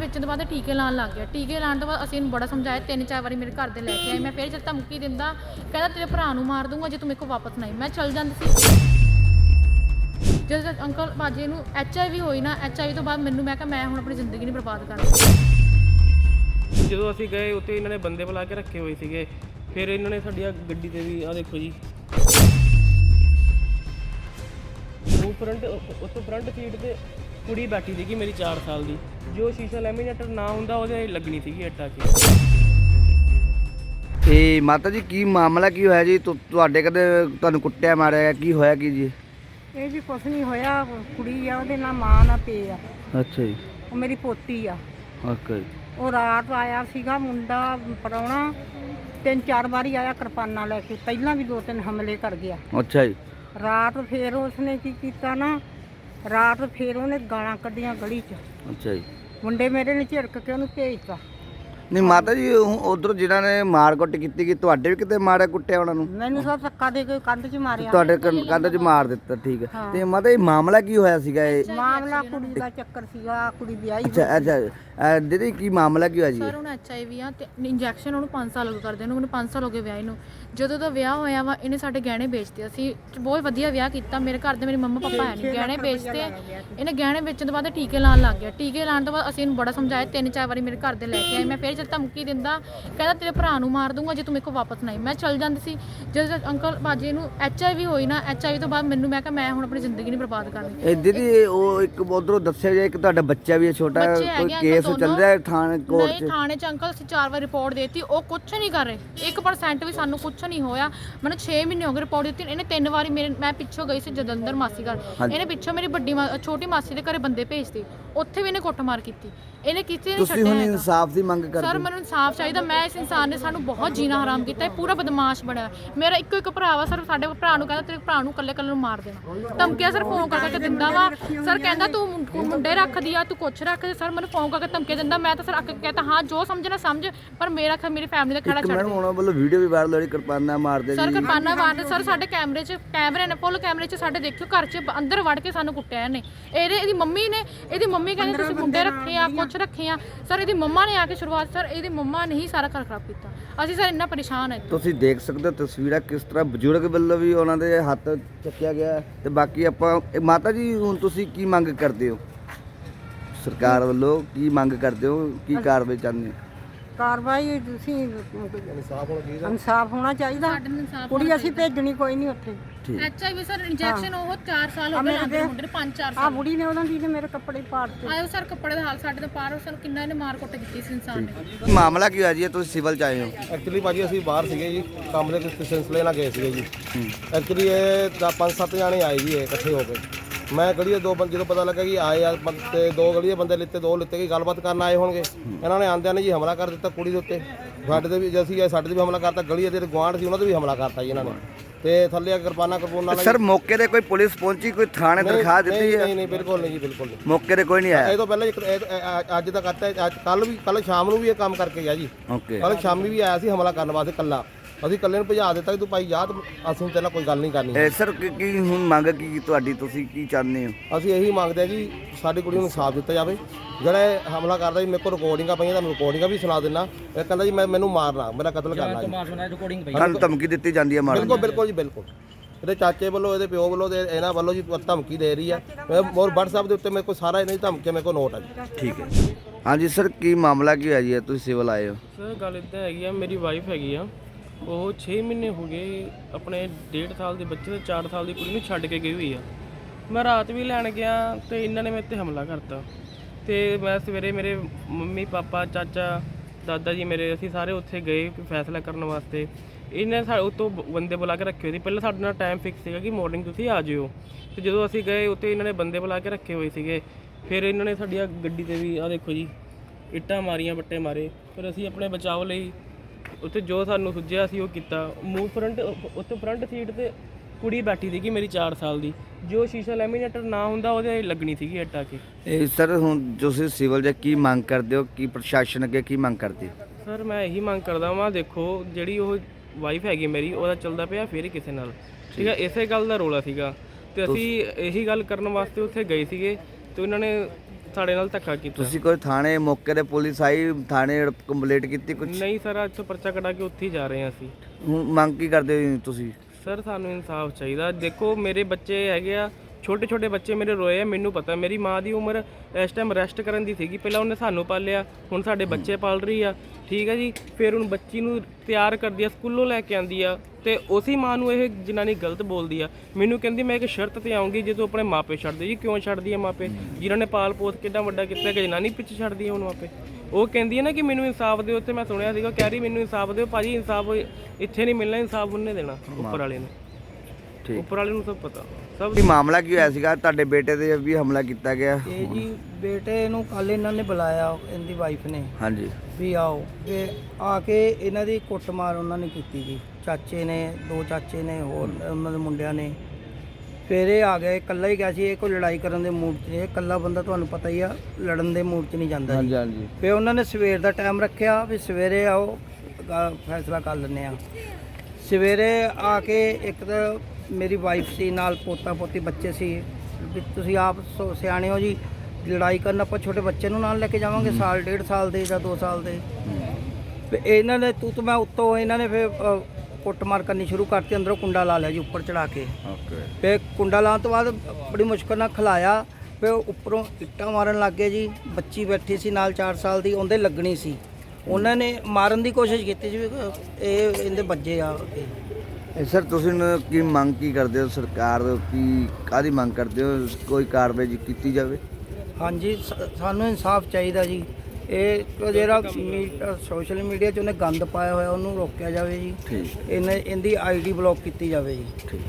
ਵੇਚਣ ਤੋਂ ਬਾਅਦ ਟੀਕੇ ਲਾਉਣ ਲੱਗ ਗਿਆ। ਟੀਕੇ ਲਾਉਣ ਤੋਂ ਬਾਅਦ ਅਸੀਂ ਇਹਨੂੰ ਬੜਾ ਸਮਝਾਇਆ, ਤਿੰਨ ਚਾਰ ਵਾਰੀ ਮੇਰੇ ਘਰ ਦੇ ਲੈ ਕੇ ਆਏ। ਮੈਂ ਫਿਰ ਜਦ ਧਮਕੀ ਦਿੰਦਾ, ਕਹਿੰਦਾ ਤੇਰੇ ਭਰਾ ਨੂੰ ਮਾਰ ਦੂੰਗਾ ਜੇ ਤੂੰ ਮੇਰੇ ਕੋਲ ਵਾਪਸ ਨਹੀਂ। ਮੈਂ ਚਲ ਜਾਂਦੀ ਸੀ। ਜਦੋਂ ਤੱਕ ਅੰਕਲ ਬਾਜੀ ਨੂੰ ਐਚ ਹੋਈ ਨਾ ਐਚ ਤੋਂ ਬਾਅਦ ਮੈਨੂੰ ਮੈਂ ਕਿਹਾ, ਮੈਂ ਹੁਣ ਆਪਣੀ ਜ਼ਿੰਦਗੀ ਨਹੀਂ ਬਰਬਾਦ ਕਰਨੀ। ਜਦੋਂ ਅਸੀਂ ਗਏ, ਉੱਥੇ ਇਹਨਾਂ ਨੇ ਬੰਦੇ ਬੁਲਾ ਕੇ ਰੱਖੇ ਹੋਏ ਸੀਗੇ। ਫਿਰ ਇਹਨਾਂ ਨੇ ਸਾਡੀਆਂ ਗੱਡੀ ਤੇ ਵੀ ਆ ਦੇਖੋ ਜੀ। ਉਹ ਫਰੰਟ ਉੱਥੇ ਫਰੰਟ ਸੀਟ ਤੇ ਕੁੜੀ ਬੈਠੀ ਸੀਗੀ ਮੇਰੀ 4 ਸਾਲ ਦੀ। ਜੋ ਸ਼ੀਸ਼ਾ ਲੈਮੀਨੇਟਰ ਨਾ ਹੁੰਦਾ ਉਹਦੇ ਲੱਗਣੀ ਸੀਗੀ ਅੱਟਾ ਕੇ। ਤੇ ਮਾਤਾ ਜੀ ਕੀ ਮਾਮਲਾ ਕੀ ਹੋਇਆ ਜੀ? ਤੁ- ਤੁਹਾਡੇ ਕਦੇ ਤੁਹਾਨੂੰ ਕੁੱਟਿਆ ਮਾਰਿਆ ਗਿਆ? ਕੀ ਹੋਇਆ ਕੀ ਜੀ? ਇਹ ਜੀ ਕੁਛ ਨਹੀਂ ਹੋਇਆ। ਕੁੜੀ ਆ ਉਹਦੇ ਨਾਲ ਮਾਂ ਨਾਲ ਪੇ ਆ। ਅੱਛਾ ਜੀ। ਉਹ ਮੇਰੀ ਪੋਤੀ ਆ। ਓਕੇ ਜੀ। ਉਹ ਰਾਤ ਆਇਆ ਸੀਗਾ ਮੁੰਡਾ ਪਰਾਉਣਾ ਤਿੰਨ ਚਾਰ ਵਾਰੀ ਆਇਆ ਕਿਰਪਾਨਾਂ ਲੈ ਕੇ। ਪਹਿਲਾਂ ਵੀ ਦੋ ਤਿੰਨ ਹਮਲੇ ਕਰ ਗਿਆ। ਅੱਛਾ ਜੀ। ਰਾਤ ਫੇਰ ਉਸਨੇ ਕੀ ਕੀਤਾ ਨਾ ਰਾਤ ਫੇਰ ਉਹਨੇ ਗਾਲਾਂ ਕੱਢੀਆਂ ਗਲੀ 'ਚ। ਅੱਛਾ ਜੀ। ਮੁੰਡੇ ਮੇਰੇ ਨੇ ਝਿੜਕ ਕੇ ਉਹਨੂੰ ਭੇਜਤਾ। ਨਹੀਂ ਮਾਤਾ ਜੀ ਉਧਰ ਜਿਨ੍ਹਾਂ ਨੇ ਮਾਰ ਕੁੱਟ ਕੀਤੀ ਕਿ ਤੁਹਾਡੇ ਵੀ ਕਿਤੇ ਮਾਰਿਆ ਕੁੱਟਿਆ ਉਹਨਾਂ ਨੂੰ? ਮੈਨੂੰ ਸਭ ਧੱਕਾ ਦੇ ਕੇ ਕੰਧ 'ਚ ਮਾਰਿਆ। ਤੁਹਾਡੇ ਕੰਨ- ਕੰਧ 'ਚ ਮਾਰ ਦਿੱਤਾ ਠੀਕ ਹੈ। ਤੇ ਮਾਤਾ ਇਹ ਮਾਮਲਾ ਕੀ ਹੋਇਆ ਸੀਗਾ ਇਹ? ਮਾਮਲਾ ਕੁੜੀ ਦਾ ਚੱਕਰ ਸੀਗਾ ਕੁੜੀ ਵਿਆਹੀ ਅੱਛਾ ਅੱਛਾ ਅਹ ਦੀਦੀ ਕੀ ਮਾਮਲਾ ਕੀ ਹੋਇਆ ਜੀ? ਸਰ ਹੁਣ ਐਚ ਆਈ ਵੀ ਆ ਤੇ ਇੰਜੈਕਸ਼ਨ ਉਹਨੂੰ 5 ਸਾਲ ਹੋ ਗਏ ਕਰਦੇ ਨੂੰ ਮੈਨੂੰ 5 ਸਾਲ ਹੋ ਗਏ ਵਿਆਹ ਨੂੰ। ਜਦੋਂ ਦਾ ਵਿਆਹ ਹੋਇਆ ਵਾ ਇਹਨੇ ਸਾਡੇ ਗਹਿਣੇ ਵੇਚਤੇ। ਅਸੀਂ ਬਹੁਤ ਵਧੀਆ ਵਿਆਹ ਕੀਤਾ। ਮੇਰੇ ਘਰ ਦੇ ਮੇਰੇ ਮੰਮਾ ਪਾਪਾ ਹੈ ਨਹੀਂ ਗਹਿਣੇ ਵੇਚਤੇ। ਇਹਨੇ ਗਹਿਣੇ ਵੇਚਣ ਤੋਂ ਬਾਅਦ ਟੀਕੇ ਲਾਉਣ ਲੱਗ ਗਿਆ। ਟੀਕੇ ਲਾਉਣ ਤੋਂ ਬਾਅਦ ਅਸੀਂ ਇਹਨੂੰ ਬੜਾ ਸਮਝਾਇਆ ਤਿੰਨ ਚਾਰ ਵਾਰੀ ਮੇਰੇ ਘਰ ਦੇ ਲੈ ਕੇ ਆਏ। ਮੈਂ ਫਿਰ ਜਦ ਧਮਕੀ ਦਿੰਦਾ ਕਹਿੰਦਾ ਤੇਰੇ ਭਰਾ ਨੂੰ ਮਾਰ ਦੂੰਗਾ ਜੇ ਤੂੰ ਮੇਰੇ ਕੋਲ ਵਾਪਸ ਨਹੀਂ। ਮੈਂ ਚਲ ਜਾਂਦੀ ਸੀ। ਜਦੋਂ ਅੰਕਲ ਬਾਜੀ ਨੂੰ ਐਚ ਆਈ ਵੀ ਹੋਈ ਨਾ ਐਚ ਆਈ ਤੋਂ ਬਾਅਦ ਮੈਨੂੰ ਮੈਂ ਕਿਹਾ ਮੈਂ ਹੁਣ ਆਪਣੀ ਜ਼ਿੰਦਗੀ ਨਹੀਂ ਬਰਬਾਦ ਕਰਨੀ। ਇਹ ਦੀਦੀ ਉਹ ਇੱਕ ਉਧਰੋਂ ਦੱਸਿਆ ਜਾਏ ਕਿ ਤੁਹਾਡਾ ਬੱਚਾ ਵੀ ਹੈ ਛੋਟਾ ਕੋਈ ਕੇਸ। ਚੱਲ ਰਿਹਾ ਥਾਣੇ ਕੋਰਟ ਨਹੀਂ 'ਚ? ਥਾਣੇ ਚ ਅੰਕਲ ਅਸੀਂ ਚਾਰ ਵਾਰ ਰਿਪੋਰਟ ਦੇਤੀ। ਉਹ ਕੁਝ ਨਹੀਂ ਕਰ ਰਹੇ। 1% ਵੀ ਸਾਨੂੰ ਕੁਝ ਨਹੀਂ ਹੋਇਆ। ਮੈਨੂੰ 6 ਮਹੀਨੇ ਹੋ ਗਏ ਰਿਪੋਰਟ ਦਿੱਤੀ ਇਹਨੇ ਤਿੰਨ ਵਾਰੀ ਮੇਰੇ ਮੈਂ ਪਿੱਛੋਂ ਗਈ ਸੀ ਜਲੰਧਰ ਮਾਸੀ ਘਰ। ਇਹਨੇ ਪਿੱਛੋਂ ਮੇਰੀ ਵੱਡੀ ਮਾ- ਛੋਟੀ ਮਾਸੀ ਦੇ ਘਰੇ ਬੰਦੇ ਭੇਜਤੇ। ਉੱਥੇ ਵੀ ਇਹਨੇ ਕੁੱਟਮਾਰ ਕੀਤੀ। ਇਹਨੇ ਕਿਸੇ ਨੇ ਤੁਸੀਂ ਛੱਡਿਆ ਹੁਣ ਹੈਗਾ। ਇਨਸਾਫ ਦੀ ਮੰਗ ਕਰਦੇ ਸਰ ਮੈਨੂੰ ਇਨਸਾਫ ਚਾਹੀਦਾ। ਮੈਂ ਇਸ ਇਨਸਾਨ ਨੇ ਸਾਨੂੰ ਬਹੁਤ ਜੀਣਾ ਹਰਾਮ ਕੀਤਾ। ਇਹ ਪੂਰਾ ਬਦਮਾਸ਼ ਬਣਿਆ ਮੇਰਾ ਇੱਕੋ ਇੱਕ ਭਰਾ ਵਾ। ਸਰ ਸਾਡੇ ਭਰਾ ਨੂੰ ਕਹਿੰਦਾ ਤੇਰੇ ਭਰਾ ਨੂੰ ਕੱਲੇ ਕੱਲੇ ਨੂੰ ਮਾਰ ਦੇਣਾ। ਧਮਕੀਆਂ ਸਰ ਫੋਨ ਕਰਕੇ ਦਿੰਦਾ ਵਾ। ਸਰ ਕਹਿੰਦਾ ਤੂੰ ਮੁੰ- ਮੁੰਡੇ ਰੱਖਦੀ ਆ ਤੂੰ ਕੁਛ ਰੱਖ ਸਰ ਮੈਨੂੰ ਫੋਨ ਕਰਕੇ ਧਮਕੀਆਂ ਦਿੰਦਾ। ਮੈਂ ਤਾਂ ਸਰ ਅੱਕ ਕਹਤਾ ਹਾਂ ਜੋ ਸਮਝਣਾ ਸਮਝ ਪਰ ਮੇਰਾ ਖ- ਮੇਰੀ ਫੈਮਿਲੀ ਦਾ ਖੜਾ ਇੱਕ ਛੱਡ ਮੈਡਮ ਉਹਨਾਂ ਵੱਲੋਂ ਵੀਡੀਓ ਵੀ ਵਾਇਰਲ ਹੋ ਰਹੀ ਕਿਰਪਾਨਾਂ ਮਾਰਦੇ ਸਰ ਜੀ ਕਿਰਪਾਨਾ ਮਾਰਦੇ। ਸਰ ਸਾਡੇ ਕੈਮਰੇ 'ਚ ਕੈਮਰੇ ਨੇ ਫੁੱਲ ਕੈਮਰੇ 'ਚ ਸਾਡੇ ਦੇਖਿਓ ਘਰ 'ਚ ਬ- ਅੰਦਰ ਵੜ ਕੇ ਸਾਨੂੰ ਕੁੱਟਿਆ ਇਹਨੇ। ਇਹਦੇ ਇਹਦੀ ਮੰਮੀ ਨੇ ਇਹਦੀ ਮੰਮੀ ਕਹਿੰਦੀ ਤੁਸੀਂ ਮੁੰਡੇ ਰੱਖੇ ਆ ਕੁਛ ਰੱਖੇ ਆ। ਸਰ ਇਹਦੀ ਮੰਮਾ ਨੇ ਆ ਕੇ ਸ਼ੁਰੂਆਤ ਸਰ ਇਹਦੀ ਮੰਮਾ ਨੇ ਹੀ ਸਾਰਾ ਘਰ ਖਰਾਬ ਕੀਤਾ। ਅਸੀਂ ਸਰ ਇੰਨਾ ਪਰੇਸ਼ਾਨ ਹਾਂ ਤੁਸੀਂ ਦੇਖ ਸਕਦੇ ਹੋ ਤਸਵੀਰਾਂ ਕਿਸ ਤਰ੍ਹਾਂ ਬਜ਼ੁਰਗ ਵੱਲੋਂ ਵੀ ਉਹਨਾਂ ਦੇ ਹੱਥ ਚੱਕਿਆ ਗਿਆ ਹੈ। ਤੇ ਬਾਕੀ ਆਪਾਂ ਇਹ ਮਾਤਾ ਜੀ ਹੁਣ ਤੁਸੀਂ ਕੀ ਮੰਗ ਕਰਦੇ ਹੋ? ਸਰਕਾਰ ਵੱਲੋਂ ਕੀ ਮੰਗ ਕਰਦੇ ਹੋ? ਕੀ ਕਾਰਵਾਈ ਚਾਹੁੰਦੇ ਹੋ? ਕਾਰਵਾਈ ਤੁਸੀਂ ਇਨਸਾਫ ਹੋਣਾ ਚਾਹੀਦਾ। ਇਨਸਾਫ ਹੋਣਾ ਚਾਹੀਦਾ। ਸਾਡੇ ਨੂੰ ਇਨਸਾਫ ਕੁੜੀ ਅਸੀਂ ਭੇਜਣੀ ਕੋਈ ਨਹੀਂ ਉੱਥੇ। ਠੀਕ। ਐਚਆਈਵੀ ਸਰ ਇੰਜੈਕਸ਼ਨ ਉਹ 4 ਸਾਲ ਹੋ ਗਏ ਲਾਉਂਦੇ ਮੁੰਡੇ ਨੂੰ 5-4 ਆ ਬੁੜੀ ਨੇ ਉਹਨਾਂ ਦੀ ਨੇ ਮੇਰੇ ਕੱਪੜੇ ਪਾੜਤੇ ਆਇਓ ਸਰ ਕੱਪੜੇ ਦਾ ਹਾਲ ਸਾਡੇ ਤੋਂ ਪਾਰ ਸਰ ਕਿੰਨਾ ਇਹਨੇ ਮਾਰ ਕੁੱਟ ਕੀਤੀ ਸੀ ਇਨਸਾਨ ਨੇ? ਮਾਮਲਾ ਕੀ ਹੋਇਆ ਜੀ? ਤੁਸੀਂ ਸਿਵਲ ਚ ਆਏ ਹੋ। ਐਕਚੁਅਲੀ ਭਾਜੀ ਅਸੀਂ ਬਾਹਰ ਸੀਗੇ ਜੀ। ਕੰਮ ਦੇ ਕਿਸੇ ਸਿਲਸਿਲੇ ਨਾਲ ਗਏ ਸੀਗੇ ਜੀ। ਐਕਚੁਅਲੀ ਇਹ ਤਾਂ ਪੰਜ ਸੱਤ ਜਾਣੇ ਆਏ ਜੀ ਇਕੱਠੇ ਹੋ ਕੇ। ਮੈਂ ਗਲੀ ਦੇ ਦੋ ਬੰਦੇ ਜਦੋਂ ਪਤਾ ਲੱਗਾ ਕਿ ਆਏ ਆ ਬੰ- ਤੇ ਦੋ ਗਲੀ ਦੇ ਬੰਦੇ ਲਿੱਤੇ ਦੋ ਲਿੱਤੇ ਕੀ ਗੱਲਬਾਤ ਕਰਨ ਆਏ ਹੋਣਗੇ। ਇਹਨਾਂ ਨੇ ਆਂਦਿਆਂ ਨੇ ਜੀ ਹਮਲਾ ਕਰ ਦਿੱਤਾ ਕੁੜੀ ਦੇ ਉੱਤੇ। ਸਾਡੇ ਤੇ ਵੀ ਅਸੀਂ ਸਾਡੇ ਤੇ ਵੀ ਹਮਲਾ ਕਰਤਾ ਗਲੀ ਦੇ ਗੁਆਂਢ ਸੀ ਉਹਨਾਂ ਤੇ ਵੀ ਹਮਲਾ ਕਰਤਾ ਜੀ ਇਹਨਾਂ ਨੇ। ਤੇ ਥੱਲੇ ਕਿਰਪਾਨਾ ਕਰਪੂਨਾ ਸਰ ਮੌਕੇ ਤੇ ਕੋਈ ਪੁਲਿਸ ਪਹੁੰਚੀ ਕੋਈ ਥਾਣੇ ਦਰਖਾਸਤ ਦਿੱਤੀ ਨਹੀਂ ਹੈ? ਨਹੀਂ ਨਹੀਂ ਬਿਲਕੁਲ ਨਹੀਂ ਜੀ ਬਿਲਕੁਲ ਨਹੀਂ। ਮੌਕੇ ਤੇ ਕੋਈ ਨਹੀਂ ਆਇਆ? ਇਹ ਤੋਂ ਪਹਿਲਾਂ ਅੱਜ ਤੱਕ ਅੱਜ ਕੱਲ ਵੀ ਕੱਲ ਸ਼ਾਮ ਨੂੰ ਵੀ ਇਹ ਕੰਮ ਕਰਕੇ ਗਿਆ ਜੀ। ਓਕੇ। ਕੱਲ ਸ਼ਾਮੀ ਵੀ ਆਇਆ ਸੀ ਹਮਲਾ ਕਰਨ ਵਾਸਤੇ ਕੱਲਾ ਅਸੀਂ ਕੱਲੇ ਨੂੰ ਭਜਾ ਦਿੱਤਾ ਕਿ ਤੂੰ ਭਾਈ ਜਾ ਤੇ ਅਸੀਂ ਤੇਰੇ ਨਾਲ ਕੋਈ ਗੱਲ ਨਹੀਂ ਕਰਨੀ। ਇਹ ਸਰ ਕੀ ਕੀ ਹੁਣ ਮੰਗ ਕੀ ਤੁਹਾਡੀ? ਤੁਸੀਂ ਕੀ ਚਾਹੁੰਦੇ ਹੋ? ਅਸੀਂ ਇਹੀ ਮੰਗਦੇ ਆ ਕਿ ਸਾਡੀ ਕੁੜੀ ਨੂੰ ਸਾਥ ਦਿੱਤਾ ਜਾਵੇ। ਜਿਹੜਾ ਇਹ ਹਮਲਾ ਕਰਦਾ ਜੀ ਮੇਰੇ ਕੋਲ ਰਿਕਾਰਡਿੰਗਾਂ ਪਈਆਂ ਤੁਹਾਨੂੰ ਰਿਕਾਰਡਿੰਗਾਂ ਵੀ ਸੁਣਾ ਦਿੰਨਾ। ਇਹ ਕਹਿੰਦਾ ਜੀ ਮੈਂ ਮੈਨੂੰ ਮਾਰਨਾ ਮੇਰਾ ਕਤਲ ਕਰਨਾ ਜੀ। ਤੁਹਾਨੂੰ ਧਮਕੀ ਦਿੱਤੀ ਜਾਂਦੀ ਹੈ ਮਾਰਨ ਬਿਲਕੁਲ ਬਿਲਕੁਲ ਜੀ ਬਿਲਕੁਲ। ਇਹਦੇ ਚਾਚੇ ਵੱਲੋਂ ਇਹਦੇ ਪਿਓ ਵੱਲੋਂ ਤੇ ਇਹਨਾਂ ਵੱਲੋਂ ਜੀ ਧਮਕੀ ਦੇ ਰਹੀ ਹੈ ਮੈਂ ਹੋਰ WhatsApp ਦੇ ਉੱਤੇ ਮੇਰੇ ਕੋਲ ਸਾਰਾ ਇਹਨਾਂ ਦੀ ਧਮਕੀ ਮੇਰੇ ਕੋਲ ਨੋਟ ਹੈ ਜੀ। ਠੀਕ ਹੈ। ਹਾਂਜੀ ਸਰ ਕੀ ਮਾਮਲਾ ਕੀ ਹੋਇਆ ਜੀ? ਇਹ ਤੁਸੀਂ ਸਿਵਲ ਆਏ ਹੋ। ਸਰ ਗੱਲ ਇਦਾਂ ਹੈਗੀ ਆ ਮੇਰੀ ਵਾਈਫ ਹੈਗੀ ਆ। ਉਹ 6 ਮਹੀਨੇ ਹੋ ਗਏ ਆਪਣੇ 1.5 ਸਾਲ ਦੇ ਬੱਚੇ ਤੇ 4 ਸਾਲ ਦੀ ਕੁੜੀ ਨੂੰ ਛੱਡ ਕੇ ਗਈ ਹੋਈ ਆ। ਮੈਂ ਰਾਤ ਵੀ ਲੈਣ ਗਿਆ ਤੇ ਇਹਨਾਂ ਨੇ ਮੇਰੇ ਤੇ ਹਮਲਾ ਕਰਤਾ। ਤੇ ਮੈਂ ਸਵੇਰੇ ਮੇਰੇ ਮੰਮੀ, ਪਾਪਾ, ਚਾਚਾ, ਦਾਦਾ ਜੀ ਮੇਰੇ, ਅਸੀਂ ਸਾਰੇ ਉੱਥੇ ਗਏ ਫੈਸਲਾ ਕਰਨ ਵਾਸਤੇ। ਇਹਨੇ ਸਾਡੇ ਉਤੋਂ ਬੰਦੇ ਬੁਲਾ ਕੇ ਰੱਖੇ ਹੋਏ ਸੀ। ਪਹਿਲਾਂ ਸਾਡੇ ਨਾਲ ਟਾਈਮ ਫਿਕਸ ਸੀਗਾ ਕਿ ਮਾਰਨਿੰਗ ਤੁਸੀਂ ਆ ਜਿਓ। ਤੇ ਜਦੋਂ ਅਸੀਂ ਗਏ, ਉੱਥੇ ਇਹਨਾਂ ਨੇ ਬੰਦੇ ਬੁਲਾ ਕੇ ਰੱਖੇ ਹੋਏ ਸੀਗੇ। ਫਿਰ ਇਹਨਾਂ ਨੇ ਸਾਡੀਆਂ ਗੱਡੀ ਤੇ ਵੀ ਆ ਦੇਖੋ ਜੀ, ਇੱਟਾਂ ਮਾਰੀਆਂ ਬੱਟੇ ਮਾਰੇ। ਫਿਰ ਅਸੀਂ ਆਪਣੇ ਬਚਾਓ ਲਈ ਉੱਥੇ ਜੋ ਸਾਨੂੰ ਸੁਝਿਆ ਸੀ ਉਹ ਕੀਤਾ। ਮੂਵ ਫਰੰਟ ਉੱਥੇ ਫਰੰਟ ਸੀਟ ਤੇ ਕੁੜੀ ਬੈਠੀ ਸੀਗੀ ਮੇਰੀ 4 ਸਾਲ ਦੀ। ਜੋ ਸ਼ੀਸ਼ਾ ਲੈਮੀਨੇਟਰ ਨਾ ਹੁੰਦਾ ਉਹਦੇ ਲੱਗਣੀ ਸੀਗੀ ਅੱਟਾ ਕੇ। ਇਹ ਸਰ ਹੁਣ ਤੁਸੀਂ ਸਿਵਲ ਜਾਂ ਕੀ ਮੰਗ ਕਰਦੇ ਹੋ? ਕੀ ਪ੍ਰਸ਼ਾਸਨ ਅੱਗੇ ਕੀ ਮੰਗ ਕਰਦੇ? ਹੋ ਸਰ ਮੈਂ ਇਹੀ ਮੰਗ ਕਰਦਾ ਵਾਂ ਦੇਖੋ ਜਿਹੜੀ ਉਹ ਵਾਈਫ ਹੈਗੀ ਮੇਰੀ ਉਹਦਾ ਚੱਲਦਾ ਪਿਆ ਫਿਰ ਕਿਸੇ ਨਾਲ। ਠੀਕ ਹੈ ਇਸੇ ਗੱਲ ਦਾ ਰੋਲਾ ਸੀਗਾ। ਤੇ ਅਸੀਂ ਇਹੀ ਗੱਲ ਕਰਨ ਵਾਸਤੇ ਉੱਥੇ ਗਏ ਸੀਗੇ ਤੇ ਉਹਨਾਂ ਨੇ ਸਾਡੇ ਨਾਲ ਧੱਕਾ ਕੀਤਾ। ਤੁਸੀਂ ਕੋਈ ਥਾਣੇ ਮੌਕੇ ਤੇ ਪੁਲਿਸ ਆਈ ਥਾਣੇ ਕੰਪਲੀਟ ਕੀਤੀ ਕੁਝ ਨਹੀਂ ਸਰ ਇੱਥੋਂ ਪਰਚਾ ਕਢਾ ਕੇ ਉੱਥੇ ਹੀ ਜਾ ਰਹੇ ਹਾਂ ਅਸੀਂ। ਹੁਣ ਮੰਗ ਕੀ ਕਰਦੇ ਹੋ ਤੁਸੀਂ? ਸਰ ਸਾਨੂੰ ਇਨਸਾਫ ਚਾਹੀਦਾ। ਦੇਖੋ ਮੇਰੇ ਬੱਚੇ ਹੈਗੇ ਆ ਛੋਟੇ ਛੋਟੇ ਬੱਚੇ ਮੇਰੇ ਰੋਏ ਆ ਮੈਨੂੰ ਪਤਾ। ਮੇਰੀ ਮਾਂ ਦੀ ਉਮਰ ਇਸ ਟਾਈਮ ਰੈਸਟ ਕਰਨ ਦੀ ਸੀਗੀ। ਪਹਿਲਾਂ ਉਹਨੇ ਸਾਨੂੰ ਪਾਲਿਆ ਹੁਣ ਸਾਡੇ ਬੱਚੇ ਪਾਲ ਰਹੀ ਆ। ਠੀਕ ਹੈ ਜੀ? ਫਿਰ ਹੁਣ ਬੱਚੀ ਨੂੰ ਤਿਆਰ ਕਰਦੀ ਆ ਸਕੂਲੋਂ ਲੈ ਕੇ ਆਂਦੀ ਆ ਤੇ ਉਸੇ ਮਾਂ ਨੂੰ ਇਹ ਜਨਾਨੀ ਗਲਤ ਬੋਲਦੀ ਆ। ਮੈਨੂੰ ਕਹਿੰਦੀ ਮੈਂ ਇੱਕ ਸ਼ਰਤ ਤੇ ਆਉਂਗੀ ਜੇ ਤੂੰ ਆਪਣੇ ਮਾਪੇ ਛੱਡ ਦੇ। ਜੀ ਕਿਉਂ ਛੱਡਦੀ ਆ ਮਾਪੇ? ਜਿਨ੍ਹਾਂ ਨੇ ਪਾਲ ਪੋਸ ਕਿੱਡਾ ਵੱਡਾ ਕੀਤਾ ਕਿ ਜਨਾਨੀ ਪਿੱਛੇ ਛੱਡਦੀ ਆ ਹੁਣ ਮਾਪੇ ਉਹ ਕਹਿੰਦੀ ਹੈ ਨਾ ਕਿ ਮੈਨੂੰ ਇਨਸਾਫ ਦਿਓ ਤੇ ਮੈਂ ਸੁਣਿਆ ਸੀਗਾ ਕਹਿ ਰਹੀ ਮੈਨੂੰ ਇਨਸਾਫ ਦਿਓ ਭਾਜੀ ਇਨਸਾਫ ਇੱਥੇ ਨਹੀਂ ਮਿਲਣਾ ਇਨਸਾਫ ਉਹਨੇ ਦੇਣਾ ਉੱਪਰ ਵਾਲੇ ਨੇ। ਠੀਕ। ਉੱਪਰ ਵਾਲੇ ਨੂੰ ਸਭ ਪਤਾ। ਸਭ ਕੀ ਮਾਮਲਾ ਕੀ ਹੋਇਆ ਸੀਗਾ? ਤੁਹਾਡੇ ਬੇਟੇ ਤੇ ਵੀ ਹਮਲਾ ਕੀਤਾ ਗਿਆ? ਇਹ ਜੀ ਬੇਟੇ ਨੂੰ ਕੱਲ ਇਹਨਾਂ ਨੇ ਬੁਲਾਇਆ ਇਹਦੀ ਵਾਈਫ ਨੇ। ਹਾਂਜੀ। ਵੀ ਆਓ। ਤੇ ਆ ਕੇ ਇਹਨਾਂ ਦੀ ਕੁੱਟਮਾਰ ਉਹਨਾਂ ਨੇ ਕੀਤੀ ਜੀ। ਚਾਚੇ ਨੇ ਦੋ ਚਾਚੇ ਨੇ ਹੋਰ ਉਹਨਾਂ ਦੇ ਮੁੰਡਿਆਂ ਨੇ। ਫਿਰ ਇਹ ਆ ਗਿਆ ਇਕੱਲਾ ਹੀ ਗਿਆ ਸੀ। ਇਹ ਕੋਈ ਲੜਾਈ ਕਰਨ ਦੇ ਮੂਡ 'ਚ ਨਹੀਂ। ਇਹ ਇਕੱਲਾ ਬੰਦਾ ਤੁਹਾਨੂੰ ਪਤਾ ਹੀ ਆ ਲੜਨ ਦੇ ਮੂਡ 'ਚ ਨਹੀਂ ਜਾਂਦਾ ਜੀ। ਹਾਂਜੀ ਹਾਂਜੀ। ਫਿਰ ਉਹਨਾਂ ਨੇ ਸਵੇਰ ਦਾ ਟਾਈਮ ਰੱਖਿਆ ਵੀ ਸਵੇਰੇ ਆਓ ਫੈਸਲਾ ਕਰ ਲੈਂਦੇ ਆ। ਸਵੇਰੇ ਆ ਕੇ ਇੱਕ ਤਾਂ ਮੇਰੀ ਵਾਈਫ ਸੀ ਨਾਲ ਪੋਤਾ ਪੋਤੀ ਬੱਚੇ ਸੀ। ਵੀ ਤੁਸੀਂ ਆਪ ਸੋ- ਸਿਆਣੇ ਹੋ ਜੀ ਲੜਾਈ ਕਰਨ ਆਪਾਂ ਛੋਟੇ ਬੱਚੇ ਨੂੰ ਨਾਲ ਲੈ ਕੇ ਜਾਵਾਂਗੇ ਸਾਲ ਡੇਢ ਸਾਲ ਦੇ ਜਾਂ 2 ਸਾਲ ਦੇ। ਤੇ ਇਹਨਾਂ ਨੇ ਤੂੰ ਤੇ ਮੈਂ ਉੱਤੋਂ ਇਹਨਾਂ ਨੇ ਫਿਰ ਅ, ਕੁੱਟਮਾਰ ਕਰਨੀ ਸ਼ੁਰੂ ਕਰਤੀ ਅੰਦਰੋਂ ਕੁੰਡਾ ਲਾ ਲਿਆ ਜੀ ਉੱਪਰ ਚੜਾ ਕੇ। ਓਕੇ ਫਿਰ ਕੁੰਡਾ ਲਾਉਣ ਤੋਂ ਬਾਅਦ ਬੜੀ ਮੁਸ਼ਕਲ ਨਾਲ ਖਲਾਇਆ ਫਿਰ ਉੱਪਰੋਂ ਇੱਟਾਂ ਮਾਰਨ ਲੱਗ ਗਏ ਜੀ ਬੱਚੀ ਬੈਠੀ ਸੀ ਨਾਲ 4 ਸਾਲ ਦੀ ਉਹਦੇ ਲੱਗਣੀ ਸੀ। ਉਹਨਾਂ ਨੇ ਮਾਰਨ ਦੀ ਕੋਸ਼ਿਸ਼ ਕੀਤੀ ਸੀ ਵੀ ਇਹ ਇਹਦੇ ਵੱਜੇ ਆ। ਇਹ ਸਰ ਤੁਸੀਂ ਹੁਣ ਕੀ ਮੰਗ ਕੀ ਕਰਦੇ ਹੋ? ਸਰਕਾਰ ਤੋਂ ਕੀ ਕਾਦੀ ਮੰਗ ਕਰਦੇ ਹੋ? ਕੋਈ ਕਾਰਵਾਈ ਜੀ ਕੀਤੀ ਜਾਵੇ? ਹਾਂਜੀ ਸ- ਸਾਨੂੰ ਇਨਸਾਫ ਚਾਹੀਦਾ ਜੀ। ਇਹ ਜਿਹੜਾ ਸੋਸ਼ਲ ਮੀਡੀਆ 'ਚ ਉਹਨੇ ਗੰਦ ਪਾਇਆ ਹੋਇਆ ਉਹਨੂੰ ਰੋਕਿਆ ਜਾਵੇ ਜੀ। ਠੀਕ। ਇਹਨੇ ਇਹਦੀ ਆਈਡੀ ਬਲੌਕ ਕੀਤੀ ਜਾਵੇ ਜੀ। ਠੀਕ।